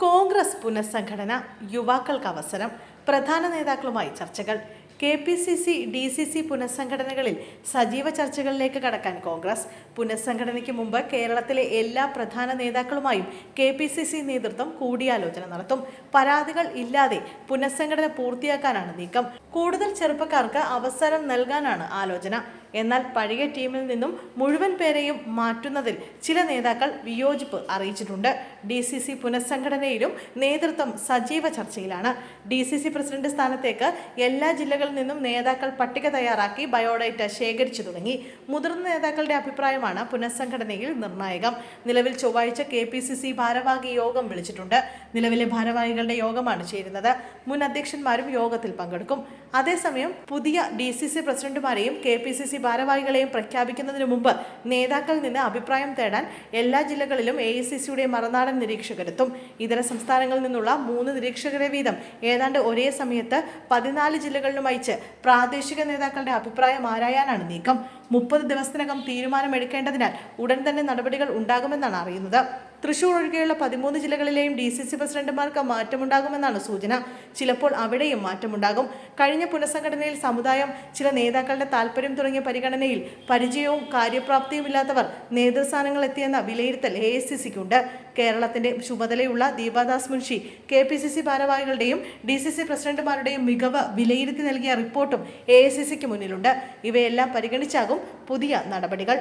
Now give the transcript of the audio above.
കോൺഗ്രസ് പുനഃസംഘടന യുവാക്കൾക്ക് അവസരം പ്രധാന നേതാക്കളുമായി ചർച്ചകൾ K P C C D C C പുനഃസംഘടനകളിൽ സജീവ ചർച്ചകളിലേക്ക് കടക്കാൻ കോൺഗ്രസ്. പുനഃസംഘടനയ്ക്ക് മുമ്പ് കേരളത്തിലെ എല്ലാ പ്രധാന നേതാക്കളുമായും കെ പി സി സി നേതൃത്വം കൂടിയാലോചന നടത്തും. പരാതികൾ ഇല്ലാതെ പുനഃസംഘടന പൂർത്തിയാക്കാനാണ് നീക്കം. കൂടുതൽ ചെറുപ്പക്കാർക്ക് അവസരം നൽകാനാണ് ആലോചന. എന്നാൽ പഴയ ടീമിൽ നിന്നും മുഴുവൻ പേരെയും മാറ്റുന്നതിൽ ചില നേതാക്കൾ വിയോജിപ്പ് അറിയിച്ചിട്ടുണ്ട്. ഡി സി സി പുനഃസംഘടനയിലും നേതൃത്വം സജീവ ചർച്ചയിലാണ്. ഡി സി സി പ്രസിഡന്റ് സ്ഥാനത്തേക്ക് എല്ലാ ജില്ലകളിൽ നിന്നും നേതാക്കൾ പട്ടിക തയ്യാറാക്കി ബയോഡേറ്റ ശേഖരിച്ചു തുടങ്ങി. മുതിർന്ന നേതാക്കളുടെ അഭിപ്രായമാണ് പുനഃസംഘടനയിൽ നിർണായകം. നിലവിൽ ചൊവ്വാഴ്ച കെ പി സി സി ഭാരവാഹി യോഗം വിളിച്ചിട്ടുണ്ട്. നിലവിലെ ഭാരവാഹികളുടെ യോഗമാണ് ചേരുന്നത്. മുൻ അധ്യക്ഷന്മാരും യോഗത്തിൽ പങ്കെടുക്കും. അതേസമയം പുതിയ ഡി സി സി പ്രസിഡന്റുമാരെയും കെ പി സി സി ഭാരവാഹികളെയും പ്രഖ്യാപിക്കുന്നതിന് മുമ്പ് നേതാക്കളിൽ നിന്ന് അഭിപ്രായം തേടാൻ എല്ലാ ജില്ലകളിലും എ ഐ സി സിയുടെ മറുനാടൻ നിരീക്ഷകരെത്തും. ഇതര സംസ്ഥാനങ്ങളിൽ നിന്നുള്ള മൂന്ന് നിരീക്ഷകരെ വീതം. ഏതാണ്ട് ഒരേ സമയത്ത് പതിനാല് ജില്ലകളിലും അയച്ച് പ്രാദേശിക നേതാക്കളുടെ അഭിപ്രായം ആരായാനാണ് നീക്കം? മുപ്പത് ദിവസത്തിനകം തീരുമാനമെടുക്കേണ്ടതിനാൽ ഉടൻ തന്നെ നടപടികൾ ഉണ്ടാകുമെന്നാണ് അറിയുന്നത്. തൃശൂർ ഒഴികെയുള്ള പതിമൂന്ന് ജില്ലകളിലെയും ഡി സി സി പ്രസിഡന്റുമാർക്ക് മാറ്റമുണ്ടാകുമെന്നാണ് സൂചന. ചിലപ്പോൾ അവിടെയും മാറ്റമുണ്ടാകും. കഴിഞ്ഞ പുനഃസംഘടനയിൽ സമുദായം ചില നേതാക്കളുടെ താല്പര്യം തുടങ്ങിയ പരിഗണനയിൽ പരിചയവും കാര്യപ്രാപ്തിയും ഇല്ലാത്തവർ നേതൃസ്ഥാനങ്ങൾ എത്തിയെന്ന വിലയിരുത്തൽ എ എസ് സി സിക്കുണ്ട് കേരളത്തിന്റെ ചുമതലയുള്ള Deepa Das Munshi K P C C ഭാരവാഹികളുടെയും D C C പ്രസിഡന്റുമാരുടെയും മികവ് വിലയിരുത്തി നൽകിയ റിപ്പോർട്ടും എ ഐ സി സിക്ക് മുന്നിലുണ്ട്. ഇവയെല്ലാം പരിഗണിച്ചാകും പുതിയ നടപടികൾ.